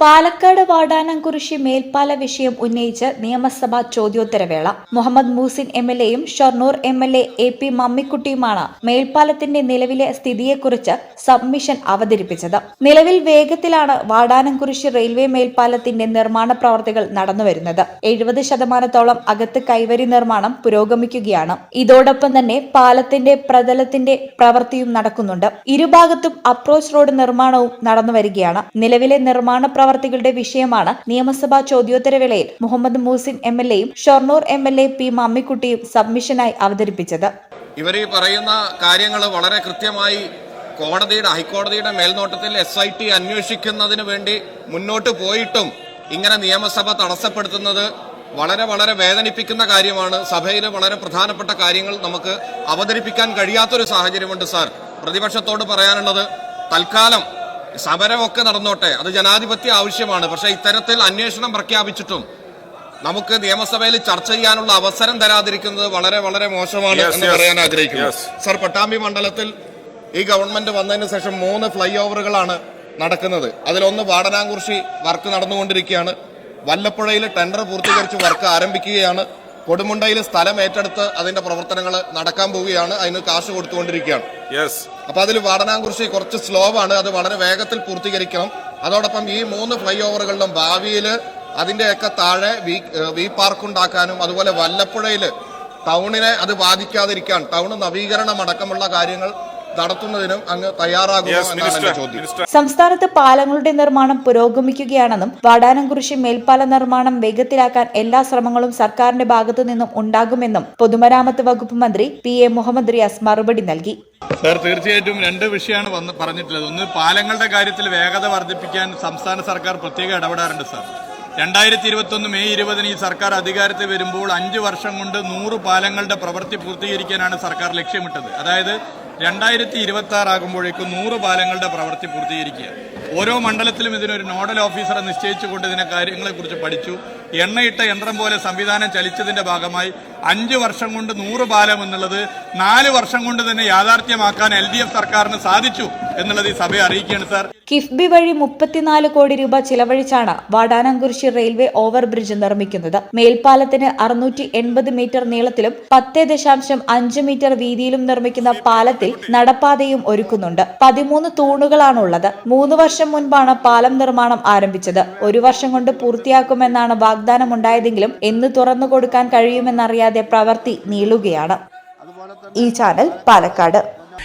പാലക്കാട് വാടാനംകുറിശി മേൽപ്പാല വിഷയം ഉന്നയിച്ച് നിയമസഭാ ചോദ്യോത്തരവേള. മുഹമ്മദ് മൂസിൻ എം എൽ എയും Shoranur M L A A P മമ്മിക്കുട്ടിയുമാണ് മേൽപ്പാലത്തിന്റെ നിലവിലെ സ്ഥിതിയെക്കുറിച്ച് സബ്മിഷൻ അവതരിപ്പിച്ചത്. നിലവിൽ വേഗത്തിലാണ് വാടാനംകുറിശി റെയിൽവേ മേൽപ്പാലത്തിന്റെ നിർമ്മാണ പ്രവർത്തികൾ നടന്നുവരുന്നത്. എഴുപത് ശതമാനത്തോളം അകത്ത് കൈവരി നിർമ്മാണം പുരോഗമിക്കുകയാണ്. ഇതോടൊപ്പം തന്നെ പാലത്തിന്റെ പ്രതലത്തിന്റെ പ്രവൃത്തിയും നടക്കുന്നുണ്ട്. ഇരുഭാഗത്തും അപ്രോച്ച് റോഡ് നിർമ്മാണവും നടന്നുവരികയാണ്. നിലവിലെ നിർമ്മാണ പ്രവർത്തികളുടെ വിഷയമാണ് നിയമസഭാ ചോദ്യോത്തരവേളയിൽ മുഹമ്മദ് മൂസിൻ എം എൽ എയും Shoranur M L A P മമ്മിക്കുട്ടിയും സബ്മിഷനായി അവതരിപ്പിച്ചത്. ഇവർ ഈ പറയുന്ന കാര്യങ്ങൾ വളരെ കൃത്യമായി കോടതിയുടെ ഹൈക്കോടതിയുടെ മേൽനോട്ടത്തിൽ എസ് ഐ ടി അന്വേഷിക്കുന്നതിന് വേണ്ടി മുന്നോട്ട് പോയിട്ടും ഇങ്ങനെ നിയമസഭ തടസ്സപ്പെടുത്തുന്നത് വളരെ വളരെ വേദനിപ്പിക്കുന്ന കാര്യമാണ്. സഭയിൽ വളരെ പ്രധാനപ്പെട്ട കാര്യങ്ങൾ നമുക്ക് അവതരിപ്പിക്കാൻ കഴിയാത്തൊരു സാഹചര്യമുണ്ട് സാർ. പ്രതിപക്ഷത്തോട് പറയാനുള്ളത് തൽക്കാലം സമരമൊക്കെ നടന്നോട്ടെ. അത് ജനാധിപത്യ ആവശ്യമാണ്. പക്ഷേ ഇത്തരത്തിൽ അന്വേഷണം പ്രഖ്യാപിച്ചിട്ടും നമുക്ക് നിയമസഭയിൽ ചർച്ച ചെയ്യാനുള്ള അവസരം തരാതിരിക്കുന്നത് വളരെ വളരെ മോശമാണ് എന്ന് പറയാൻ ആഗ്രഹിക്കുന്നു. സർ പട്ടാമ്പി മണ്ഡലത്തിൽ ഈ ഗവൺമെന്റ് വന്നതിന് ശേഷം മൂന്ന് ഫ്ലൈ ഓവറുകളാണ് നടക്കുന്നത്. അതിലൊന്ന് വാടനാംകുർശി വർക്ക് നടന്നുകൊണ്ടിരിക്കുകയാണ്. വല്ലപ്പുഴയിൽ ടെൻഡർ പൂർത്തീകരിച്ച് വർക്ക് ആരംഭിക്കുകയാണ്. കൊടുമുണ്ടയിൽ സ്ഥലം ഏറ്റെടുത്ത് അതിന്റെ പ്രവർത്തനങ്ങൾ നടക്കാൻ പോവുകയാണ്. അതിന് കാശ് കൊടുത്തുകൊണ്ടിരിക്കുകയാണ്. യെസ് അപ്പൊ അതിൽ വാടനാംകുറിശി കുറച്ച് സ്ലോ ആണ് അത് വളരെ വേഗത്തിൽ പൂർത്തീകരിക്കണം. അതോടൊപ്പം ഈ മൂന്ന് ഫ്ലൈ ഓവറുകളിലും ഭാവിയിൽ അതിന്റെയൊക്കെ താഴെ വി വി പാർക്ക് ഉണ്ടാക്കാനും അതുപോലെ വല്ലപ്പുഴയിൽ ടൗണിനെ അത് ബാധിക്കാതിരിക്കാൻ ടൗൺ നവീകരണം അടക്കമുള്ള കാര്യങ്ങൾ നടത്തുന്നതിനും അങ്ങ് തയ്യാറാകുമോ യെസ് എന്നാണ് എന്റെ ചോദ്യം. സംസ്ഥാനത്ത് പാലങ്ങളുടെ നിർമ്മാണം പുരോഗമിക്കുകയാണെന്നും വാടാനംകുറിശി മേൽപ്പാല നിർമ്മാണം വേഗത്തിലാക്കാൻ എല്ലാ ശ്രമങ്ങളും സർക്കാരിന്റെ ഭാഗത്തു നിന്നും ഉണ്ടാകുമെന്നും പൊതുമരാമത്ത് വകുപ്പ് മന്ത്രി പി എ മുഹമ്മദ് റിയാസ് മറുപടി നൽകി. സർ തീർച്ചയായിട്ടും രണ്ട് വിഷയമാണ് വന്ന് പറഞ്ഞിട്ടുള്ളത്. ഒന്ന് പാലങ്ങളുടെ കാര്യത്തിൽ വേഗത വർദ്ധിപ്പിക്കാൻ സംസ്ഥാന സർക്കാർ പ്രത്യേക ഇടപെടാറുണ്ട് സർ. രണ്ടായിരത്തി ഇരുപത്തൊന്ന് മെയ് ഇരുപതിന് ഈ സർക്കാർ അധികാരത്തിൽ വരുമ്പോൾ അഞ്ച് വർഷം കൊണ്ട് നൂറ് പാലങ്ങളുടെ പ്രവൃത്തി പൂർത്തീകരിക്കാനാണ് സർക്കാർ ലക്ഷ്യമിട്ടത്. അതായത് രണ്ടായിരത്തി ഇരുപത്തി ആറ് ആകുമ്പോഴേക്കും നൂറ് പാലങ്ങളുടെ പ്രവൃത്തി പൂർത്തീകരിക്കുക. ഓരോ മണ്ഡലത്തിലും ഇതിനൊരു നോഡൽ ഓഫീസറെ നിശ്ചയിച്ചുകൊണ്ട് ഇതിനെ കാര്യങ്ങളെക്കുറിച്ച് പഠിച്ചു. എണ്ണയിട്ട യന്ത്രം പോലെ സംവിധാനം ചലിച്ചതിന്റെ ഭാഗമായി അഞ്ച് വർഷം കൊണ്ട് നൂറ് പാലം എന്നുള്ളത് നാല് വർഷം കൊണ്ട് തന്നെ യാഥാർത്ഥ്യമാക്കാൻ എൽ ഡി എഫ് സർക്കാരിന് സാധിച്ചു എന്നുള്ളത് ഈ സഭയെ അറിയിക്കുകയാണ് സാർ. കിഫ്ബി വഴി മുപ്പത്തിനാല് കോടി രൂപ ചിലവഴിച്ചാണ് വാടാനംകുരിശി റെയിൽവേ ഓവർ ബ്രിഡ്ജ് നിർമ്മിക്കുന്നത്. മേൽപ്പാലത്തിന് അറുന്നൂറ്റി എൺപത് മീറ്റർ നീളത്തിലും പത്ത് ദശാംശം അഞ്ച് മീറ്റർ വീതിയിലും നിർമ്മിക്കുന്ന പാലത്തിൽ നടപ്പാതയും ഒരുക്കുന്നുണ്ട്. പതിമൂന്ന് തൂണുകളാണുള്ളത്. മൂന്ന് വർഷം മുൻപാണ് പാലം നിർമ്മാണം ആരംഭിച്ചത്. ഒരു വർഷം കൊണ്ട് പൂർത്തിയാക്കുമെന്നാണ് വാഗ്ദാനമുണ്ടായതെങ്കിലും എന്ന് തുറന്നു കൊടുക്കാൻ കഴിയുമെന്നറിയാതെ പ്രവൃത്തി നീളുകയാണ്. ഈ ചാനൽ പാലക്കാട്.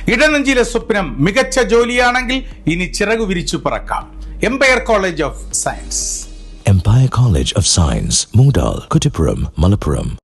ഇടനെഞ്ചിലെ സ്വപ്നം മികച്ച ജോലിയാണെങ്കിൽ ഇനി ചിറകു വിരിച്ചു പറക്കാം. Empire College of Science Empire College of Science Moondal, Kuttippuram Malappuram.